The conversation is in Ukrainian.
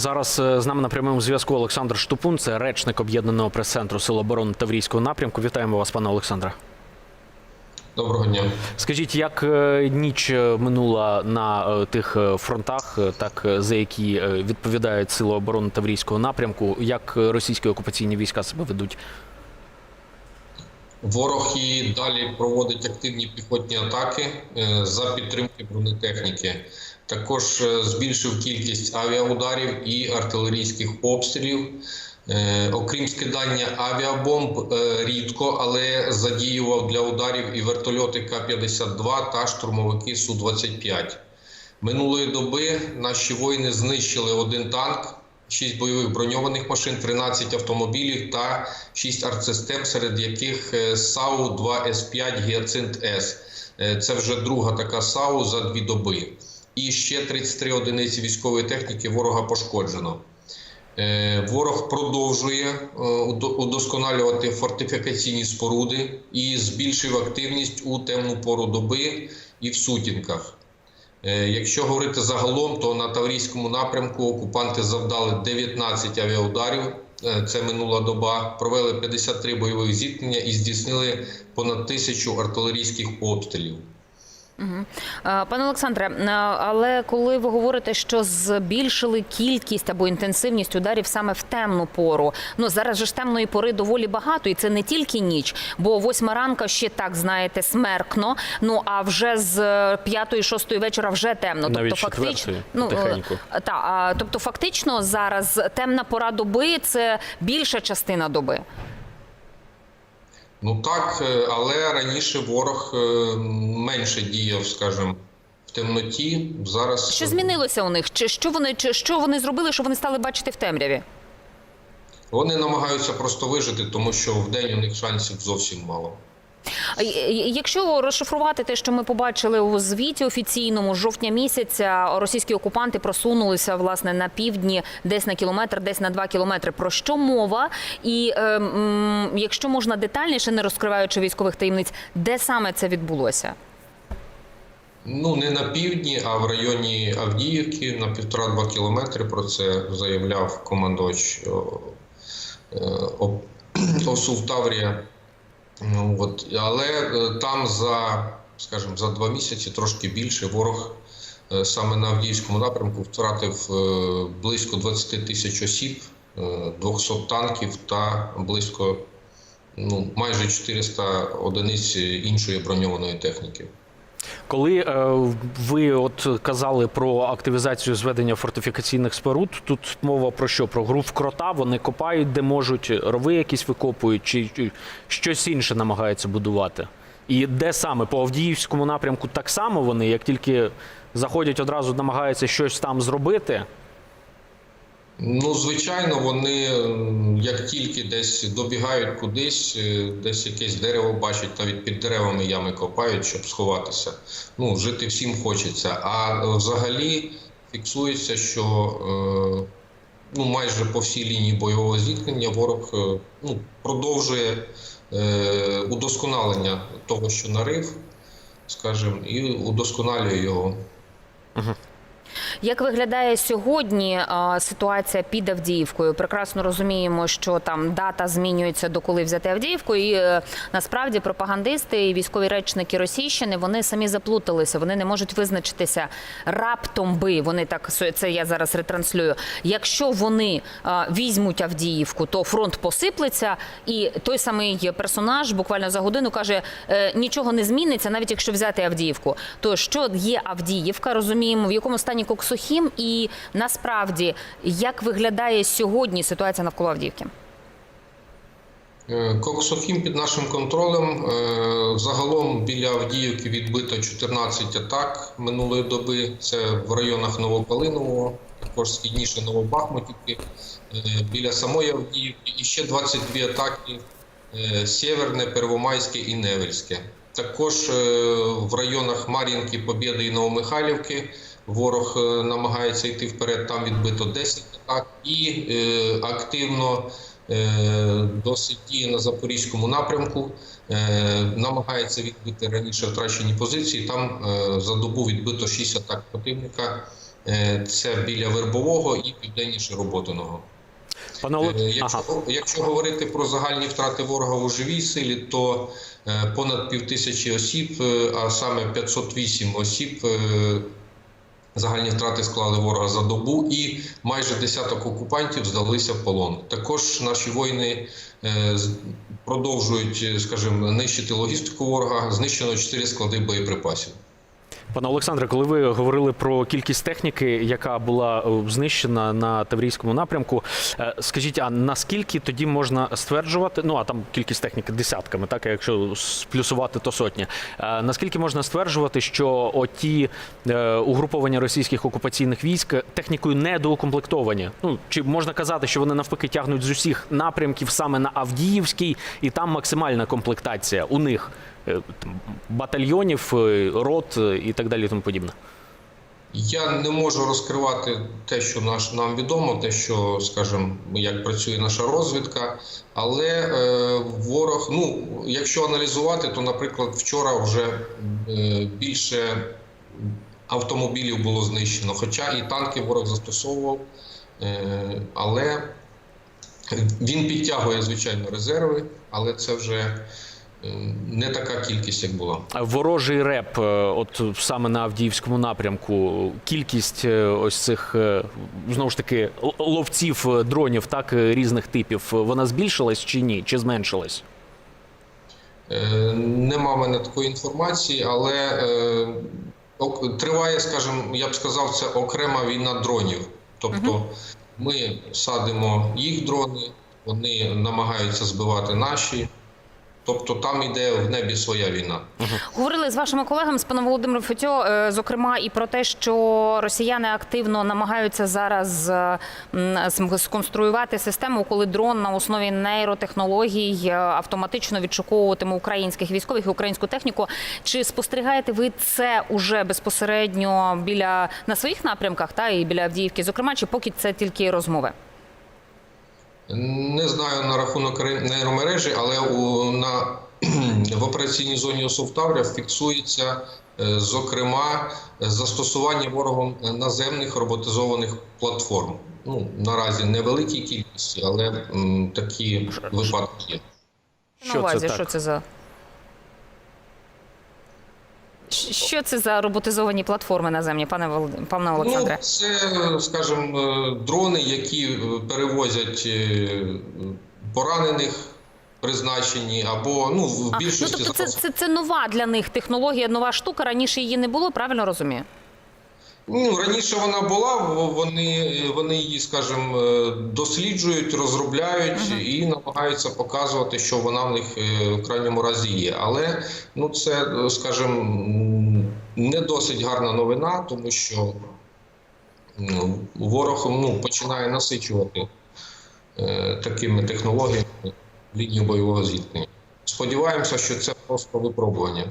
Зараз е, з нами на прямому зв'язку Олександр Штупун, це речник об'єднаного прес-центру Сил оборони Таврійського напрямку. Вітаємо вас, пане Олександре. Доброго дня. Скажіть, як е, ніч е, минула на тих фронтах, так за які відповідають Сили оборони Таврійського напрямку? Як російські окупаційні війська себе ведуть? Ворог і далі проводить активні піхотні атаки за підтримки бронетехніки. Також е, збільшив кількість авіаударів і артилерійських обстрілів. Е, Окрім скидання авіабомб, е, рідко, але задіював для ударів і вертольоти К-52 та штурмовики Су-25. Минулої доби наші воїни знищили один танк, 6 бойових броньованих машин, 13 автомобілів та 6 артсистем, серед яких е, САУ-2С5 Гіацинт С. Це вже друга така САУ за дві доби. І ще 33 одиниці військової техніки ворога пошкоджено. Е, Ворог продовжує е, удосконалювати фортифікаційні споруди і збільшив активність у темну пору доби і в сутінках. Е, Якщо говорити загалом, то на Таврійському напрямку окупанти завдали 19 авіаударів. Це минула доба. Провели 53 бойових зіткнення і здійснили понад тисячу артилерійських обстрілів. Е, Пане Олександре, е, але коли ви говорите, що збільшили кількість або інтенсивність ударів саме в темну пору, ну зараз же ж темної пори доволі багато, і це не тільки ніч, бо восьма ранка ще так знаєте смеркно. Ну а вже з п'ятої, шостої вечора вже темно. Навіть тобто фактично, ну е, та тобто, фактично зараз темна пора доби це більша частина доби. Ну так, е, але раніше ворог е, менше діяв, скажімо, в темноті. Зараз Що змінилося у них? Чи що вони чи що вони зробили, що вони стали бачити в темряві? вони намагаються просто вижити, тому що в день у них шансів зовсім мало. Якщо розшифрувати те, що ми побачили у звіті офіційному жовтня місяця, російські окупанти просунулися власне на півдні, десь на кілометр, десь на два кілометри. Про що мова? І е, якщо можна детальніше, не розкриваючи військових таємниць, де саме це відбулося? Ну не на півдні, а в районі Авдіївки на півтора-два кілометри. Про це заявляв командувач о, е, О- ОСУ Таврія. Ну, от. Але е, там за, скажімо, за два місяці трошки більше ворог е, саме на Авдіївському напрямку втратив е, близько 20 тисяч осіб, е, 200 танків та близько ну, майже 400 одиниць іншої броньованої техніки. Коли е, ви от казали про активізацію зведення фортифікаційних споруд, тут мова про що? Про гру в крота, вони копають, де можуть, рови якісь викопують, чи, чи щось інше намагаються будувати. І де саме по Авдіївському напрямку так само вони, як тільки заходять, одразу намагаються щось там зробити. Ну, звичайно, вони як тільки десь добігають кудись, е, десь якесь дерево бачать, навіть під деревами ями копають, щоб сховатися. Ну, жити всім хочеться. А взагалі фіксується, що е, ну, майже по всій лінії бойового зіткнення ворог е, ну, продовжує удосконалення того, що нарив, скажімо, і удосконалює його. Як виглядає сьогодні ситуація під Авдіївкою? Прекрасно розуміємо, що там дата змінюється до коли взяти Авдіївку, і е, насправді пропагандисти і військові речники Російщини вони самі заплуталися. Вони не можуть визначитися раптом би. Вони так це я зараз ретранслюю. Якщо вони візьмуть Авдіївку, то фронт посиплеться, і той самий персонаж буквально за годину каже: е, нічого не зміниться, навіть якщо взяти Авдіївку. То що є Авдіївка, розуміємо, в якому стані Коксохім, і насправді як виглядає сьогодні ситуація навколо Авдіївки? Е, Коксохім під нашим контролем. Е, Загалом біля Авдіївки відбито 14 атак минулої доби. Це в районах Новопалинового, також східніше Новобахмутівки, е, біля самої Авдіївки. І ще 22 атаки Сєверне, Первомайське і Невельське. Також в районах Мар'їнки, Побєди і Новомихайлівки ворог е, намагається йти вперед. Там відбито 10 атак і е, активно е, досить діє на запорізькому напрямку, е, намагається відбити раніше втрачені позиції. Там е, за добу відбито 6 атак противника. Е, Це біля Вербового і південніше Роботиного. Пане Е, Якщо, ага. якщо говорити про загальні втрати ворога у живій силі, то е, понад півтисячі осіб, а саме 508 осіб, загальні втрати склали ворога за добу, і майже десяток окупантів здалися в полон. Також наші воїни е, продовжують, е, скажімо, нищити логістику ворога. Знищено 4 склади боєприпасів. Пане Олександре, коли ви говорили про кількість техніки, яка була е, знищена на Таврійському напрямку, е, скажіть, а наскільки тоді можна стверджувати? Ну а там кількість техніки десятками, так якщо сплюсувати, то сотні. Е, Наскільки можна стверджувати, що оті угруповання російських окупаційних військ технікою недоукомплектовані? Ну чи можна казати, що вони навпаки тягнуть з усіх напрямків саме на Авдіївський, і там максимальна комплектація у них батальйонів, е, рот і так далі, і тому подібне. Я не можу розкривати те, що наш нам відомо, те, що скажімо, як працює наша розвідка. Але е, ворог, ну якщо аналізувати, то, наприклад, вчора вже е, більше автомобілів було знищено, хоча і танки ворог застосовував, е, але він підтягує звичайно резерви, але це вже не така кількість, як була. Ворожий реп, е, от саме на Авдіївському напрямку, кількість е, ось цих е, знову ж таки ловців дронів, так різних типів, вона збільшилась чи ні, чи зменшилась? Нема в мене такої інформації, але триває, скажімо, я б сказав, це окрема війна дронів. Тобто ми садимо їх дрони, вони намагаються збивати наші. Тобто там іде в небі своя війна. Говорили з вашими колегами, з паном Володимиром Фетьо, е, зокрема, і про те, що росіяни активно намагаються зараз е, сконструювати систему, коли дрон на основі нейротехнологій е, автоматично відшуковуватиме українських військових і українську техніку. Чи спостерігаєте ви це уже безпосередньо біля на своїх напрямках, та і біля Авдіївки, зокрема, чи поки це тільки розмови? Не знаю на рахунок ре- нейромережі, але у, на, в операційній зоні Осовтавря фіксується, е, зокрема, застосування ворогом наземних роботизованих платформ. Ну, наразі невеликій кількості, але м, такі випадки є. На увазі, так? що це за що це за роботизовані платформи наземні, пане Володим... пане Олександре? Ну, це, скажімо, е, дрони, які е, перевозять е, поранених призначені, або ну, в А, ну більшості тобто це, це, це нова для них технологія, нова штука. Раніше її не було, правильно розумію? Ну, раніше вона була, вони, вони її, скажімо, е, досліджують, розробляють і намагаються показувати, що вона в них е, в крайньому разі є. Але ну, це, е, скажімо, не досить гарна новина, тому що ну, ворог ну, починає насичувати е, такими технологіями лінію бойового зіткнення. Сподіваємося, що це просто випробування.